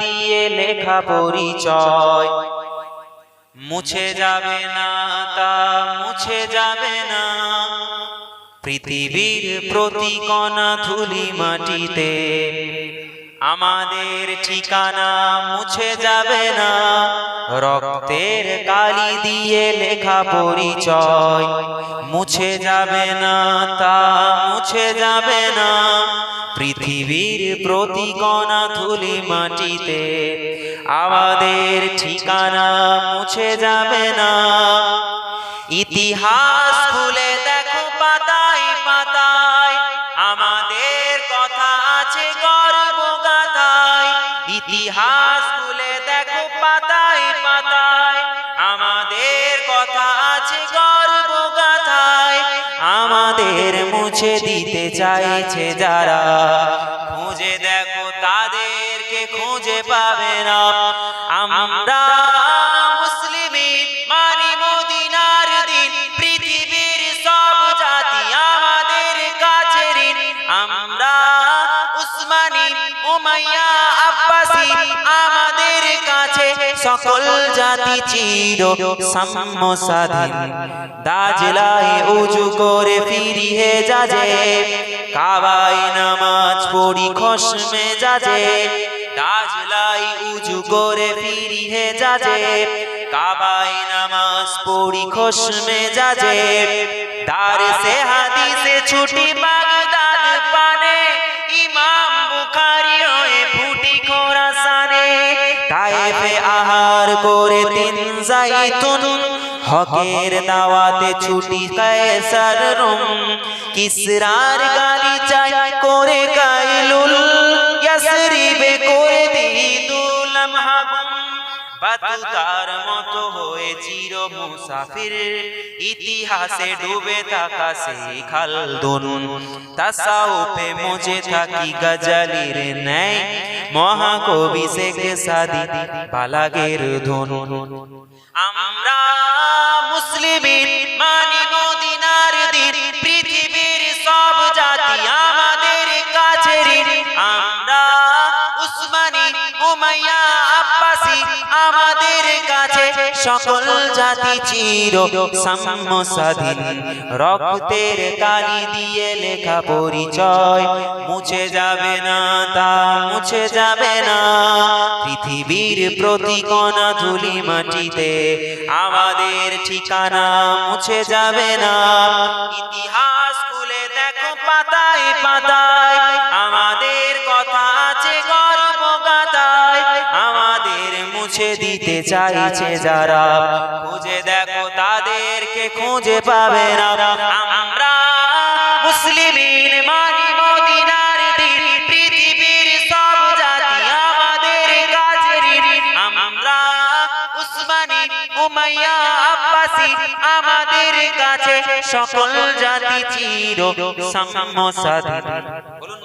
দিয়ে লেখা পরিচয়। মুছে যাবে না তা, মুছে যাবে না। পৃথিবীর প্রতি ধুলি মাটিতে। আমাদের ঠিকানা মুছে যাবে না। রক্তের কালি দিয়ে লেখা পরিচয়। মুছে যাবে না তা, মুছে যাবে না। পৃথিবীর প্রতি কণা ধুলি মাটিতে, আমাদের ঠিকানা মুছে যাবে না। ইতিহাস খুলে দেখো পাতায় পাতায়, আমাদের কথা আছে গর্ব গাথায় ইতিহাস খুলে দেখো পাতায় আমাদের মুছে দিতে চাইছে যারা। খুঁজে দেখো তাদেরকে খুঁজে পাবে না। আমরা মুসলিমি সকল জাতি চির সাম্য স্বাধীন। দাজলাই উজু করে ফিরিয়ে যাজে, কাবাই নামাজ পড়ি খসমে যাজে। দাজলাই উজু করে ফিরিয়ে যাজে, কাবাই নামাজ পড়ি খসমে যাজে। দারে সে হাদিসে ছুটি বাগদাদ আহার করে তিন যাইতুন হকের দাওয়াতে ছুটি কায়সার রুম। কিসরার গালি চাই করে কাইলুল বাতুতার মতো হয়ে চির মুসাফির। ইতিহাসে ডুবে থাকা সেই খালদুন, তাসাউফে মজে থাকি গজালির ন্যায়। মহাকবি শেখ সাদি বালাগের ধন। আমরা মুসলিমিন মানি মদিনার আমাদের কাছে সকল জাতি চির সাম্য স্বাধীন রক্তের কালি দিয়ে লেখা পরিচয়। মুছে যাবে না তা, মুছে যাবে না। পৃথিবীর প্রতি কণা ধুলি মাটিতে আমাদের ঠিকানা মুছে যাবে না। ইতিহাস খুলে দেখো পাতায় পাতায় মুছে দিতে চাইছে যারা। খুঁজে দেখো তাদেরকে খুঁজে পাবে না। আমরা জাতি আমাদের কাছে আমাদের কাছে সকল জাতি চির সাম্য বলুন